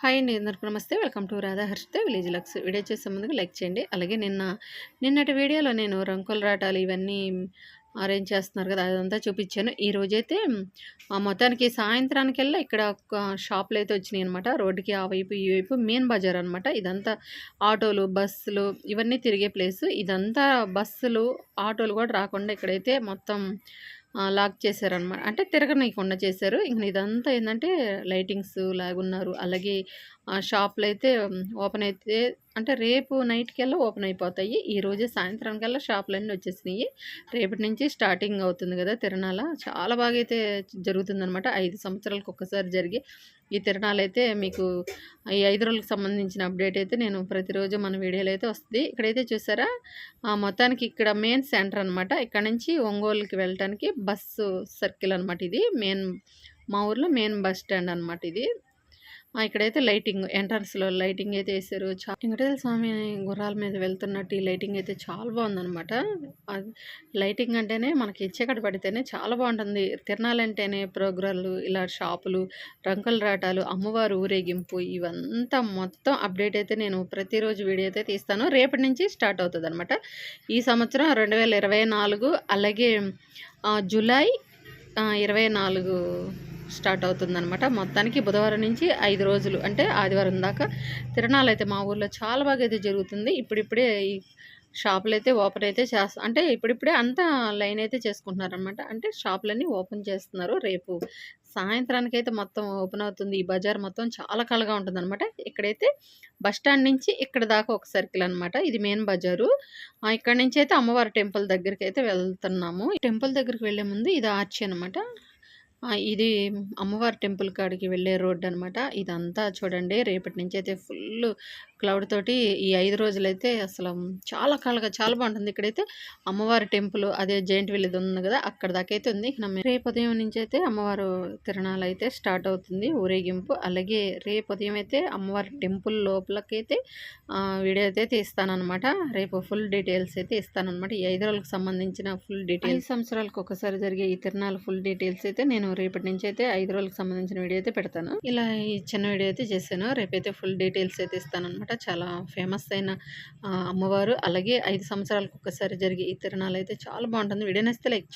Hi అండి అందరికీ నమస్తే. Welcome to Radha Harshita village lux. Video చేసే ముందుగా లైక్ చేయండి. అలాగే నిన్న నిన్నటి వీడియోలో నేను రంకులు రాటాలు ఇవన్నీ అరేంజ్ చేస్తున్నారు కదా అదంతా చూపించాను. ఈ రోజైతే మొత్తానికి సాయంత్రానికెల్లా ఇక్కడ ఒక షాపులు అయితే వచ్చినాయి అనమాట రోడ్డుకి ఆ వైపు ఈ వైపు మెయిన్ బజార్ అనమాట ఇదంతా ఆటోలు బస్సులు ఇవన్నీ తిరిగే ప్లేస్. ఇదంతా బస్సులు ఆటోలు కూడా రాకుండా ఇక్కడైతే మొత్తం లాక్ చేశారనమాట అంటే తిరగనీయకుండా చేశారు. ఇంక ఇదంతా ఏంటంటే లైటింగ్స్ లాగున్నారు. అలాగే షాప్లు అయితే ఓపెన్ అయితే అంటే రేపు నైట్ కల్లా ఓపెన్ అయిపోతాయి. ఈ రోజే కల్లా షాపులన్నీ వచ్చేసినాయి. రేపటి నుంచి స్టార్టింగ్ అవుతుంది కదా తిరణాల. చాలా బాగా అయితే జరుగుతుందనమాట ఐదు సంవత్సరాలకు ఒక్కసారి జరిగే ఈ తిరణాలు అయితే మీకు ఈ ఐదు రోజులకు సంబంధించిన అప్డేట్ అయితే నేను ప్రతిరోజు మన వీడియోలో అయితే వస్తుంది. ఇక్కడైతే చూసారా? మొత్తానికి ఇక్కడ మెయిన్ సెంటర్ అనమాట ఇక్కడ నుంచి ఒంగోలుకి వెళ్ళటానికి బస్సు సర్కిల్ అనమాట ఇది. మెయిన్ మా ఊర్లో మెయిన్ బస్ స్టాండ్ అనమాట ఇది. ఇక్కడైతే లైటింగ్ ఎంట్రన్స్లో లైటింగ్ అయితే వేసారు. చా వెంకటేశ్వర స్వామి గుర్రాల మీద వెళ్తున్నట్టు ఈ లైటింగ్ అయితే చాలా బాగుందనమాట లైటింగ్ అంటేనే మనకి చీకటి పడితేనే చాలా బాగుంటుంది. తిరణాలంటేనే ప్రోగ్రాలు ఇలా షాపులు రంకుల రాటాలు అమ్మవారు ఊరేగింపు ఇవంతా మొత్తం అప్డేట్ అయితే నేను ప్రతిరోజు వీడియో అయితే తీస్తాను. రేపటి నుంచి స్టార్ట్ అవుతుంది అనమాట ఈ సంవత్సరం రెండు వేల ఇరవై నాలుగు అలాగే జూలై ఇరవై నాలుగు స్టార్ట్ అవుతుందనమాట మొత్తానికి బుధవారం నుంచి ఐదు రోజులు అంటే ఆదివారం దాకా తిరణాలు అయితే మా ఊర్లో చాలా బాగా అయితే జరుగుతుంది. ఇప్పుడిప్పుడే ఈ షాపులు అయితే ఓపెన్ అయితే చేస్తా అంటే ఇప్పుడిప్పుడే అంతా లైన్ అయితే చేసుకుంటున్నారనమాట అంటే షాపులన్నీ ఓపెన్ చేస్తున్నారు. రేపు సాయంత్రానికి అయితే మొత్తం ఓపెన్ అవుతుంది. ఈ బజార్ మొత్తం చాలా కళగా ఉంటుంది అనమాట ఇక్కడైతే బస్ స్టాండ్ నుంచి ఇక్కడ దాకా ఒక సర్కిల్ అనమాట ఇది మెయిన్ బజారు. ఇక్కడ నుంచి అయితే అమ్మవారి టెంపుల్ దగ్గరికి అయితే వెళ్తున్నాము. టెంపుల్ దగ్గరికి వెళ్ళే ముందు ఇది ఆర్చి అనమాట ఇది అమ్మవారి టెంపుల్ కాడికి వెళ్ళే రోడ్ అనమాట ఇదంతా చూడండి రేపటి నుంచి అయితే ఫుల్ క్లౌడ్ తోటి ఈ ఐదు రోజులైతే అసలు చాలా కాలంగా చాలా బాగుంటుంది. ఇక్కడైతే అమ్మవారి టెంపుల్ అదే జైంట్ విలేజ్ ఉంది కదా అక్కడ దాకా అయితే ఉంది. రేపు ఉదయం నుంచి అయితే అమ్మవారు తిరణాలు అయితే స్టార్ట్ అవుతుంది ఊరేగింపు. అలాగే రేపు ఉదయం అయితే అమ్మవారి టెంపుల్ లోపలకైతే వీడియో అయితే తీస్తానమాట రేపు ఫుల్ డీటెయిల్స్ అయితే ఇస్తానమాట ఈ ఐదు రోజులకు సంబంధించిన ఫుల్ డీటెయిల్స్. సంవత్సరాలకు ఒకసారి జరిగే ఈ తిరణాలు ఫుల్ డీటెయిల్స్ అయితే నేను రేపటి నుంచి అయితే ఐదు రోజులకు సంబంధించిన వీడియో అయితే పెడతాను. ఇలా ఈ చిన్న వీడియో అయితే చేశాను. రేపైతే ఫుల్ డీటెయిల్స్ అయితే ఇస్తాను అనమాట. చాలా ఫేమస్ అయిన అమ్మవారు. అలాగే ఐదు సంవత్సరాలకు ఒక్కసారి జరిగే ఈ తిరణాలు అయితే చాలా బాగుంటుంది. వీడియో నచ్చితే లైక్